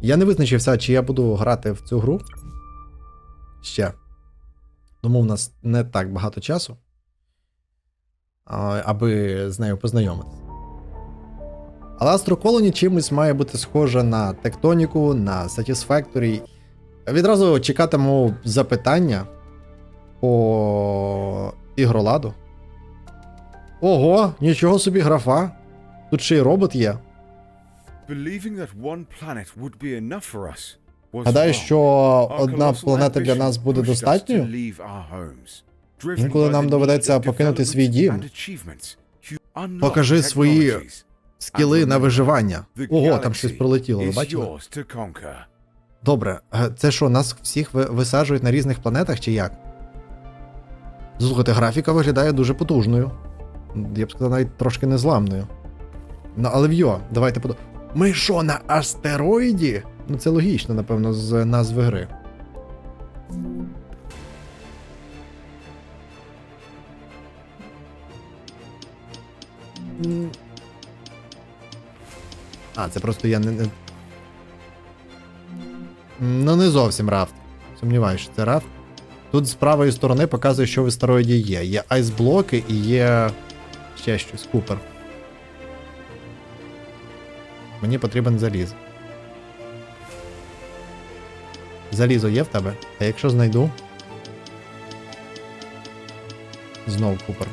Я не визначився, чи я буду грати в цю гру. Ще. Тому в нас не так багато часу. Аби з нею познайомитися. Але Astro чимось має бути схоже на Тектоніку, на Satisfactory. Відразу чекатиму запитання по ігроладу. Ого, нічого собі графа. Тут ще й робот є. Гадаю, що одна планета для нас буде достатньою. Інколи нам доведеться покинути свій дім. Покажи свої. Скіли на виживання. Ого, там щось пролетіло, ви бачили? yours to conquer. Добре, е, це що, нас всіх висаджують на різних планетах чи як? Слухайте, графіка виглядає дуже потужною. Я б сказав, навіть трошки незламною. Ну, але вйо, давайте подо. Ми що, на астероїді? Ну це логічно, напевно, з назви гри. А, це просто я не. Ну, не зовсім рафт. Сумніваюся, що це рафт. Тут з правої сторони показує, що в астероїді є. Є айсблоки і є ще щось, купер. Мені потрібен заліз. Залізо є в тебе? А якщо знайду. Знов купер.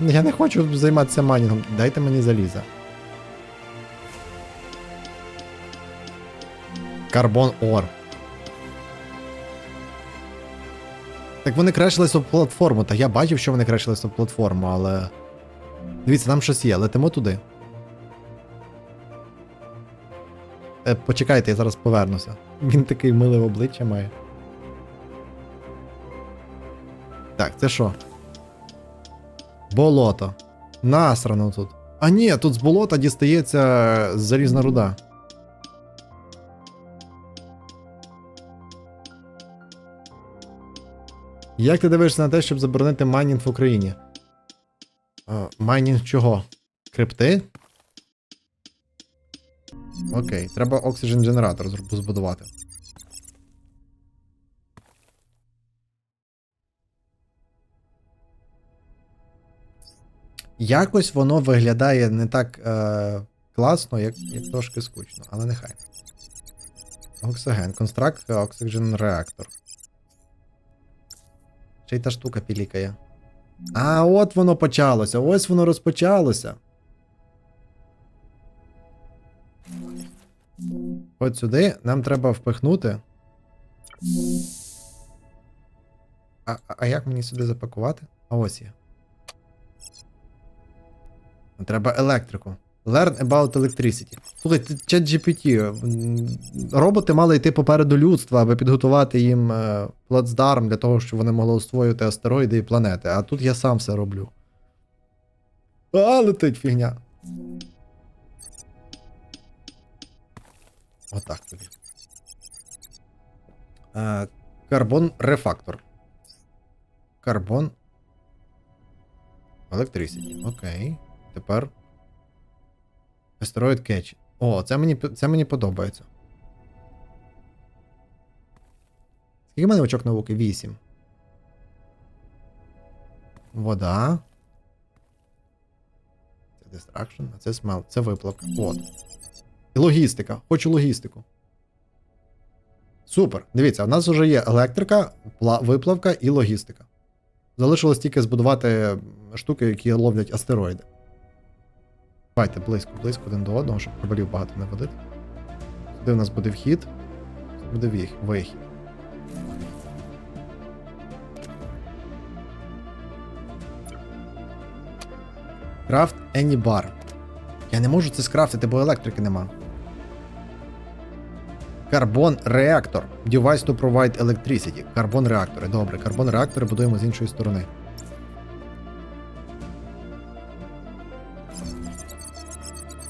Я не хочу займатися майнінгом. Дайте мені заліза. Карбон Ор. Так вони крашились об платформу. Та я бачив, що вони крашились об платформу, але. Дивіться, там щось є, летимо туди. Е, почекайте, я зараз повернуся. Він такий миле обличчя має. Так, це що? Болото. Насрано тут. А ні, тут з болота дістається залізна руда. Як ти дивишся на те, щоб заборонити майнінг в Україні? Е, майнінг чого? Крипти? Окей, треба Oxygen генератор збудувати. Якось воно виглядає не так е, класно, як, як трошки скучно, але нехай. Оксиген. Констракт Oxygen реактор. Ще й та штука пілікає. А, от воно почалося. Ось воно розпочалося. От сюди нам треба впихнути. А, а- як мені сюди запакувати? А ось є. Треба електрику. Learn about electricity. Слухай, чат GPT. Роботи мали йти попереду людства, аби підготувати їм е, плацдарм для того, щоб вони могли освоювати астероїди і планети. А тут я сам все роблю. А, летить фігня. Отак тобі. Е, карбон рефактор. Карбон. Electricity. Окей. Тепер. Астероїд Кетч. О, це мені, це мені подобається. Скільки в мене очок науки? 8. Вода. Це дистракшн, а це смел. Це виплавка. От. І логістика. Хочу логістику. Супер. Дивіться, у нас вже є електрика, виплавка і логістика. Залишилось тільки збудувати штуки, які ловлять астероїди. Давайте близько, близько один до одного, щоб кабелів багато не водити. Сюди в нас буде вхід, буде вихід. Craft any bar. Я не можу це скрафтити, бо електрики нема. Карбон реактор. Device to provide electricity. Карбон реактори. Добре, карбон реактори будуємо з іншої сторони.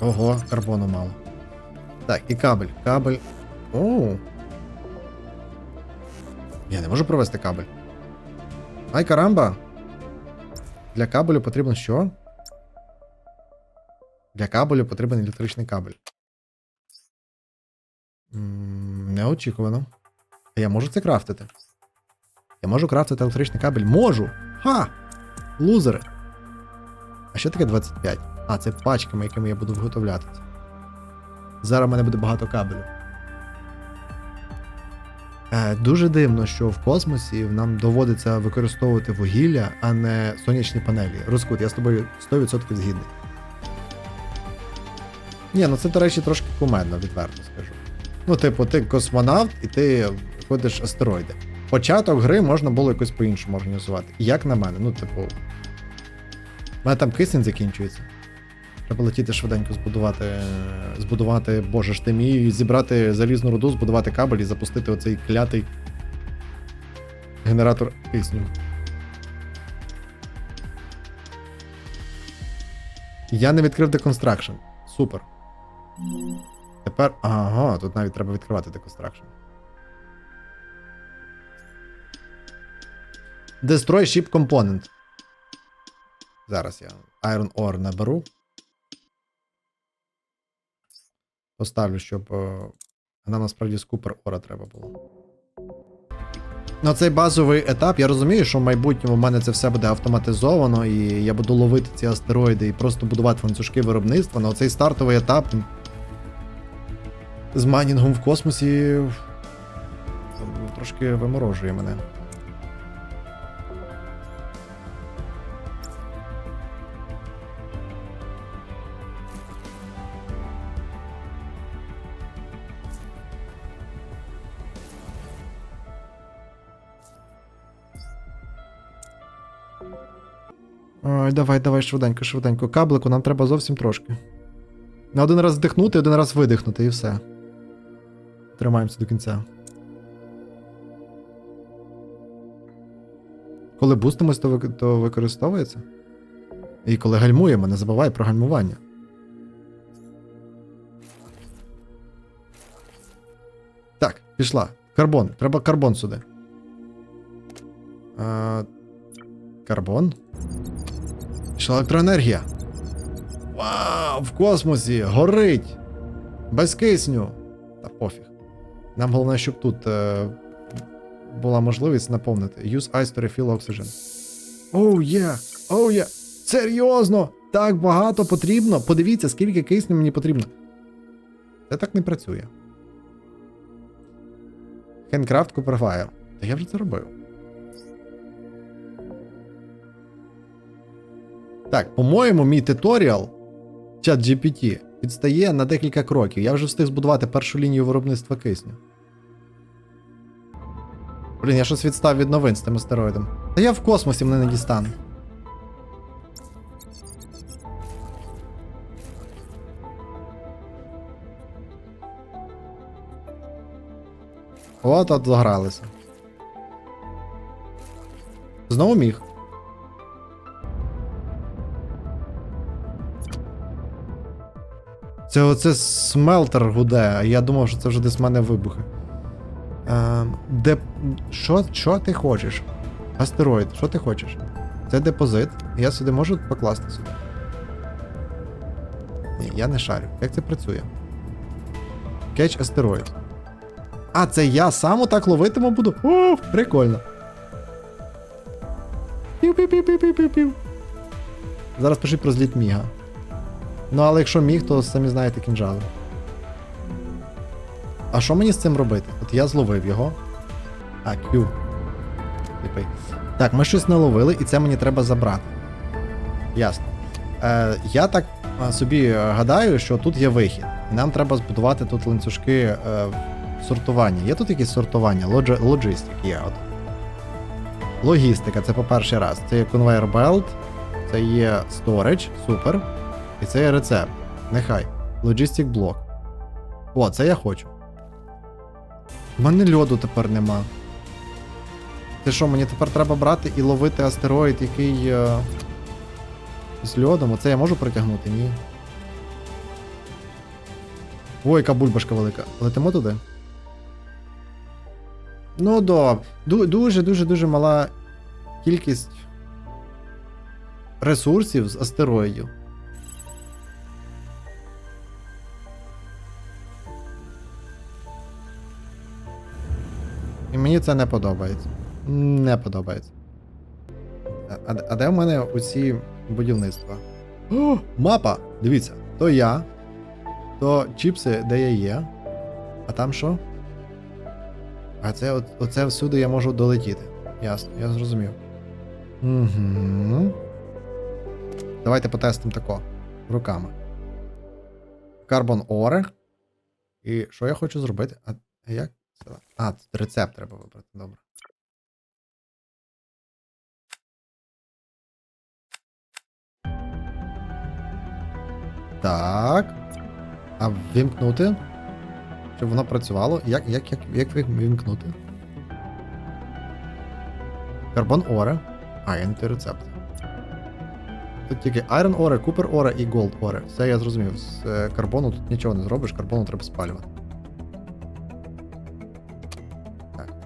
Ого, карбону мало. Так, і кабель. Кабель. Оу. Я не можу провести кабель. Ай, карамба. Для кабелю потрібно що? Для кабелю потрібен електричний кабель. Неочікувано. А я можу це крафтити? Я можу крафтити електричний кабель? Можу! Ха! Лузери! А що таке 25? А, це пачками, якими я буду виготовляти. Зараз в мене буде багато кабелю. Е, дуже дивно, що в космосі нам доводиться використовувати вугілля, а не сонячні панелі. Розкут, я з тобою 100% згідний. Ні, ну це, до речі, трошки кумедно, відверто скажу. Ну, типу, ти космонавт і ти ходиш астероїди. Початок гри можна було якось по-іншому організувати. Як на мене, ну, типу. У мене там кисень закінчується. Треба летіти швиденько збудувати. Збудувати, боже ж ти мій, зібрати залізну руду, збудувати кабель і запустити оцей клятий генератор кисню. Я не відкрив Deconstruction. Супер. Тепер. Ага, тут навіть треба відкривати Deconstruction. Destroy Ship Component. Зараз я Iron Ore наберу. Поставлю, щоб. е, Нам насправді з Купер Ора треба було. На цей базовий етап я розумію, що в майбутньому в мене це все буде автоматизовано, і я буду ловити ці астероїди і просто будувати ланцюжки виробництва. На цей стартовий етап з майнінгом в космосі трошки виморожує мене. Ой, давай, давай, швиденько, швиденько. Каблику нам треба зовсім трошки. На один раз вдихнути, один раз видихнути, і все. Тримаємося до кінця. Коли бустимось, то, то використовується. І коли гальмуємо, не забувай про гальмування. Так, пішла. Карбон. Треба карбон сюди. А, карбон? Пішла електроенергія. Вау! В космосі! Горить! Без кисню! Та пофіг. Нам головне, щоб тут е, була можливість наповнити. Use ice to refill oxygen. Оу є! Оу є! Серйозно! Так багато потрібно! Подивіться, скільки кисню мені потрібно. Це так не працює. Handcraft Copperfire. Та я вже це робив. Так, по-моєму, мій туторіал чат GPT відстає на декілька кроків. Я вже встиг збудувати першу лінію виробництва кисню. Блін, я щось відстав від новин з тим астероїдом. Та я в космосі мене не дістане. От от загралися. Знову міг. Це оце смелтер гуде, а я думав, що це вже десь в мене вибухи. Е, де. Що, що ти хочеш? Астероїд, що ти хочеш? Це депозит. Я сюди можу покласти сюди. Ні, я не шарю. Як це працює? Кетч астероїд. А, це я сам отак ловитиму буду? О, прикольно. Пів-пів-пів-пів-пів-пів. Зараз пиши про зліт міга. Ну, але якщо міг, то самі знаєте кінжали. А що мені з цим робити? От я зловив його. А, Q. Так, ми щось наловили, і це мені треба забрати. Ясно. Е, я так е, собі е, гадаю, що тут є вихід. І нам треба збудувати тут ланцюжки е, сортування. Є тут якісь сортування? Лоджи, лоджистик є. От. Логістика, це по перший раз. Це є conveyor belt, це є storage, супер. І це є рецепт. Нехай. Logistic блок. О, це я хочу. У мене льоду тепер нема. Це що, мені тепер треба брати і ловити астероїд, який. Е... З льодом? Оце я можу притягнути? Ні. Ой, яка бульбашка велика. Летимо туди. Ну добре. Дуже-дуже дуже мала кількість ресурсів з астероїдів. І мені це не подобається. Не подобається. А, а, де в мене усі будівництва? О, мапа! Дивіться, то я, то чіпси, де я є. А там що? А це от, оце всюди я можу долетіти. Ясно, я зрозумів. Угу. Давайте потестимо тако. Руками. Carbon Ore. І що я хочу зробити? А як? А, тут рецепт треба вибрати. Добре. Так. А вімкнути? Щоб воно працювало? Як, як, як, як вімкнути? Карбон Ore. А, я не той рецепт. Тут тільки Iron Ore, Cooper Ore і Gold Ore. Все я зрозумів. З е, карбону тут нічого не зробиш, карбону треба спалювати.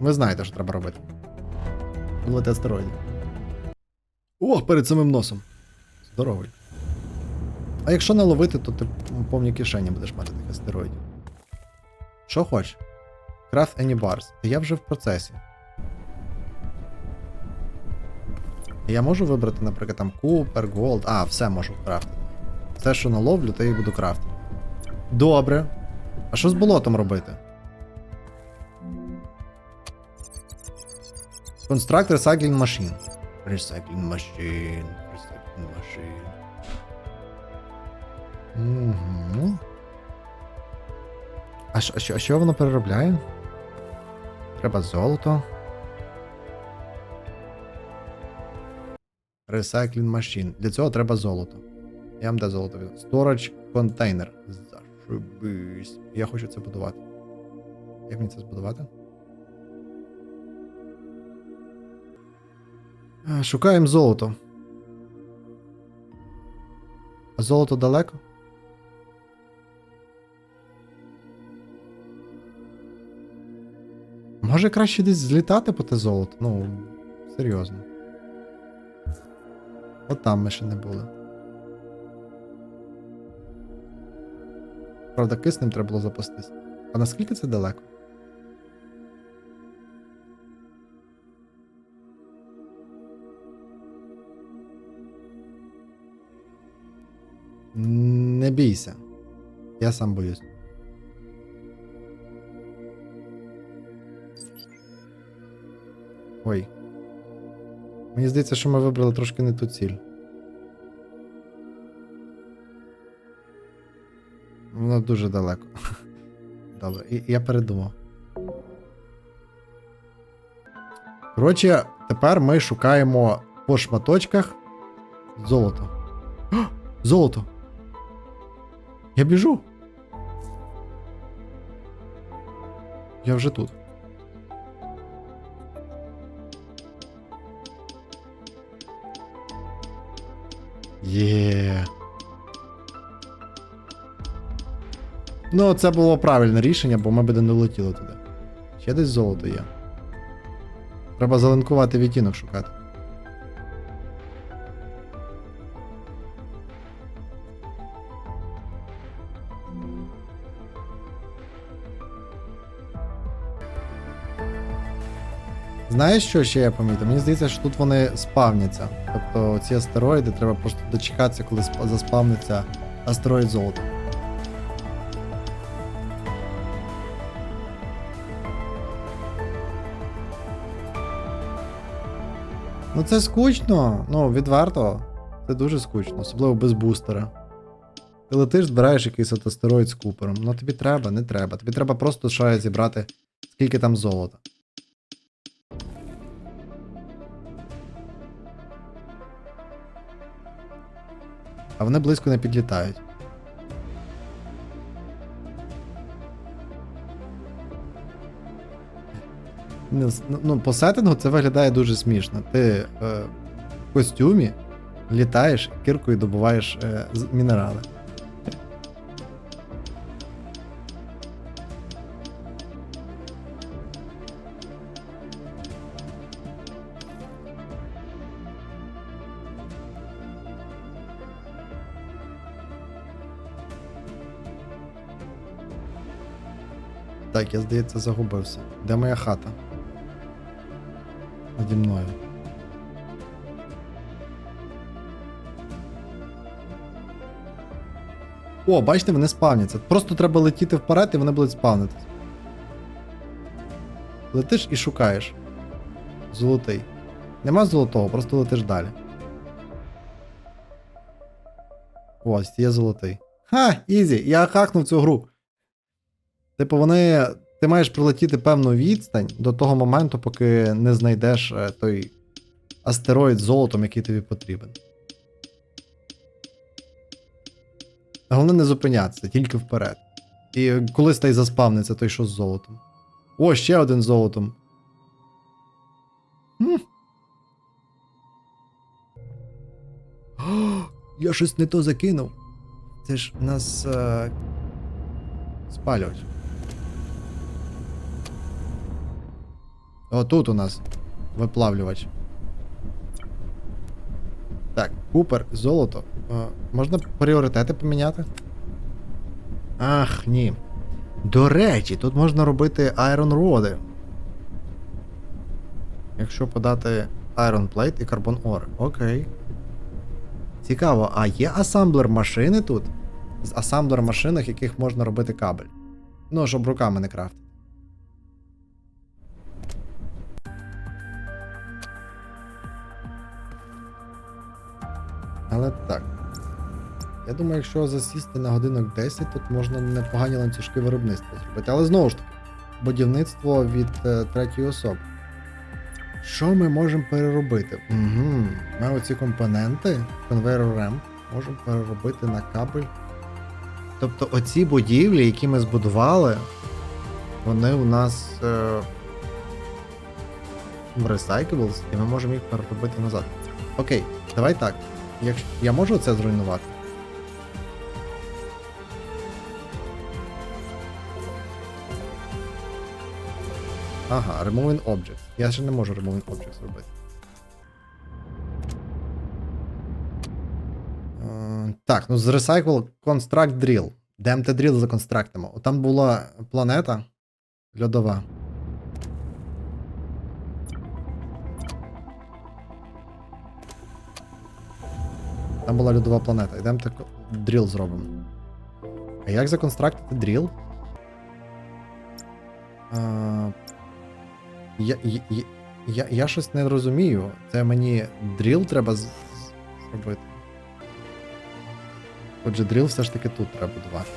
Ви знаєте, що треба робити. Ловити астероїдів. О, перед самим носом. Здоровий. А якщо не ловити, то ти повні кишені будеш мати таких астероїдів. Що хочеш? Craft any bars. Та я вже в процесі. Я можу вибрати, наприклад, там Cooper, Gold. А, все можу крафтити. Все, що наловлю, то і буду крафтити. Добре. А що з болотом робити? Construct Recycling Machine. Recycling Machine. Recycling Machine. Угу. А що, а що, а що воно переробляє? Треба золото. Recycling Machine. Для цього треба золото. Я вам де золото. Storage Container. Зашибись. Я хочу це будувати. Як мені це збудувати? Шукаємо золото. А золото далеко? Може краще десь злітати по те золото? Ну, серйозно. От там ми ще не були. Правда, киснем треба було запастись. А наскільки це далеко? Бійся. Я сам боюсь. Ой. Мені здається, що ми вибрали трошки не ту ціль. Воно дуже далеко. Добре, я передумав. Коротше, тепер ми шукаємо по шматочках золото. О, золото! Я біжу. Я вже тут. Є. Ну, це було правильне рішення, бо ми б не долетіли туди. Ще десь золото є. Треба зеленкувати відтінок шукати. Знаєш, що ще я помітив? Мені здається, що тут вони спавняться. Тобто ці астероїди треба просто дочекатися, коли заспавниться астероїд золота. Ну це скучно, ну відверто. Це дуже скучно, особливо без бустера. Ти летиш, збираєш якийсь астероїд з купером. Ну тобі треба, не треба. Тобі треба просто ще зібрати, скільки там золота. А вони близько не підлітають. Ну, ну, Ну, по сеттингу це виглядає дуже смішно. Ти е, в костюмі літаєш, кіркою добуваєш е, мінерали. Так, я здається, загубився. Де моя хата? наді мною. О, бачите, вони спавняться. Просто треба летіти вперед і вони будуть спавнитись. Летиш і шукаєш. Золотий. Нема золотого, просто летиш далі. Ось, є золотий. Ха, ізі, я хакнув цю гру. Типу, вони. Ти маєш пролетіти певну відстань до того моменту, поки не знайдеш е, той астероїд з золотом, який тобі потрібен. Головне не зупинятися, тільки вперед. І колись той заспавниться, той що з золотом. О, ще один з золотом. О, я щось не то закинув. Це ж нас. Е... Спалювач. О, тут у нас виплавлювач. Так, Купер, золото. Е, можна пріоритети поміняти? Ах, ні. До речі, тут можна робити Iron Роди. Якщо подати Iron Plate і Carbon Ore. Окей. Цікаво, а є асамблер машини тут? З асамблер машинах, яких можна робити кабель. Ну, щоб руками не крафтити. Але так. Я думаю, якщо засісти на годинок 10, тут можна непогані ланцюжки виробництва зробити. Але знову ж таки, будівництво від е, третьої особи. Що ми можемо переробити? Угу. Ми оці компоненти, конвейер RAM, можемо переробити на кабель. Тобто оці будівлі, які ми збудували, вони у нас е, Recyclables, і ми можемо їх переробити назад. Окей, давай так. Якщо я можу це зруйнувати? Ага, removing objects. Я ще не можу removing objects робити. Е, Так, ну з Recycle Construct Drill. DMT Drill законстрактимо. Там була планета льодова. Там була льодова планета. Йдемо так дріл зробимо. А як законстрактити дріл? А, я, я, я, я, я щось не розумію. Це мені дріл треба з- зробити. Отже, дріл все ж таки тут треба будувати.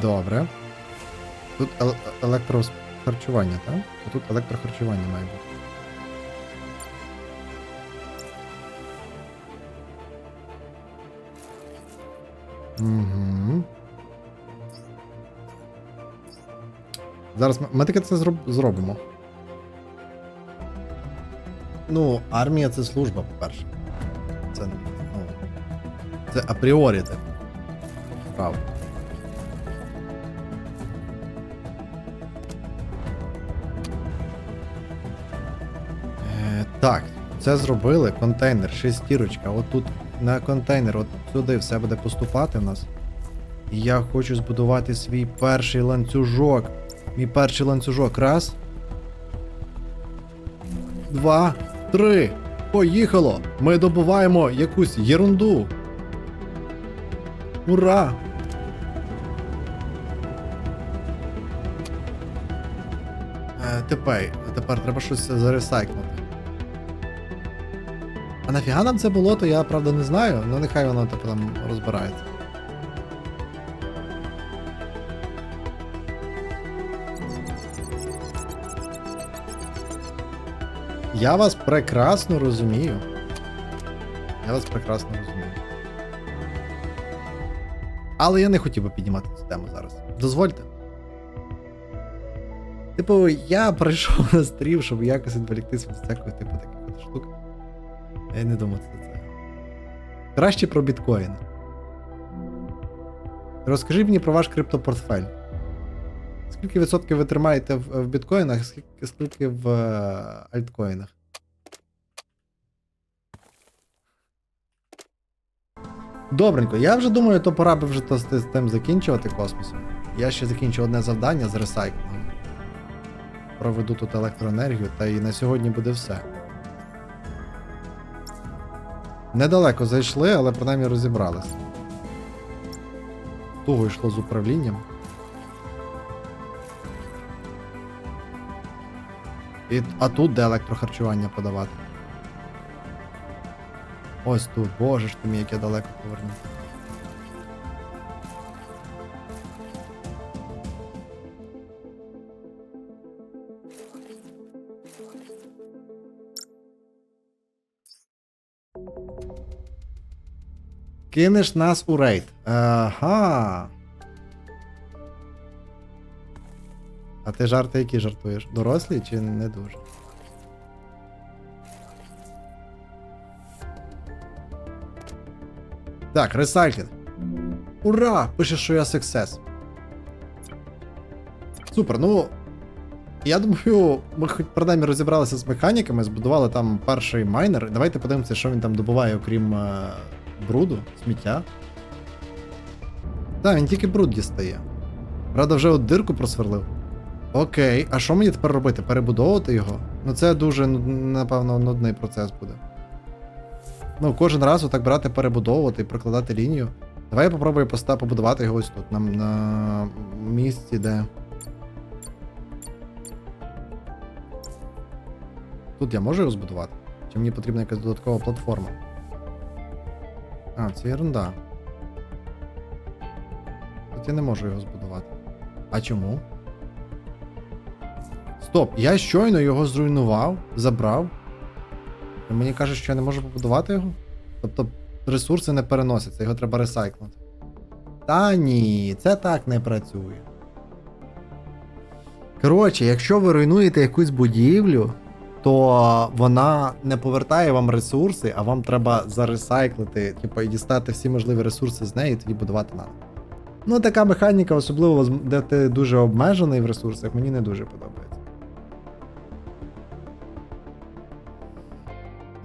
Добре. Тут ел- електрохарчування, так? Тут електрохарчування має бути. Угу. Зараз ми, ми таке це зроб, зробимо. Ну, армія це служба, по-перше. Це, ну, це апріорі так. Правда. Так, це зробили. Контейнер, шестірочка. Отут на контейнер, от сюди все буде поступати в нас. І я хочу збудувати свій перший ланцюжок. Мій перший ланцюжок. Раз. Два. Три. Поїхало! Ми добуваємо якусь єрунду. Ура! Е, тепер, тепер треба щось заресайкнути. А нафіга нам це було, то я правда не знаю, ну нехай воно типу там розбирається. Я вас прекрасно розумію. Я вас прекрасно розумію. Але я не хотів би піднімати цю тему зараз. Дозвольте. Типу, я прийшов на стрім, щоб якось відволіктися від всякої типу штук. Я не думав це. Краще про біткоін. Розкажи мені про ваш криптопортфель. Скільки відсотків ви тримаєте в, в біткоїнах, скільки, скільки в е, альткоїнах? Добренько, я вже думаю, то пора би вже то з тим закінчувати космосом. Я ще закінчу одне завдання з ресайклингом. Проведу тут електроенергію, та і на сьогодні буде все. Недалеко зайшли, але принаймні розібралися. Туго йшло з управлінням. І, а тут де електрохарчування подавати. Ось тут, боже ж ти мій, як я далеко повернув. Кинеш нас у рейд. Ага. А ти жарти які жартуєш? Дорослі чи не дуже? Так, ресайклінг. Ура! Пише, що я сексес. Супер, ну. Я думаю, ми хоч принаймні розібралися з механіками, збудували там перший майнер. Давайте подивимося, що він там добуває, окрім е, бруду, сміття. Так, він тільки бруд дістає. Правда, вже от дирку просверлив. Окей, а що мені тепер робити? Перебудовувати його? Ну це дуже, ну, напевно, нудний процес буде. Ну, кожен раз отак брати, перебудовувати і прокладати лінію. Давай я попробую поста побудувати його ось тут, на, на місці, де. Тут я можу його збудувати? Чи мені потрібна якась додаткова платформа? А, це ерунда. Тут я не можу його збудувати. А чому? Стоп, я щойно його зруйнував, забрав. І мені кажуть, що я не можу побудувати його? Тобто ресурси не переносяться, його треба ресайкнути. Та ні, це так не працює. Коротше, якщо ви руйнуєте якусь будівлю, то вона не повертає вам ресурси, а вам треба заресайклити, типу, і дістати всі можливі ресурси з неї і тоді будувати надо. Ну, така механіка, особливо, де ти дуже обмежений в ресурсах, мені не дуже подобається.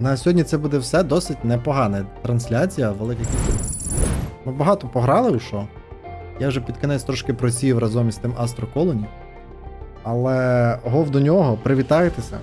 На сьогодні це буде все досить непогана трансляція, велика кількість. Ми багато пограли у що. Я вже під кінець трошки просів разом із тим Астро Colony. Але гов до нього, привітайтеся.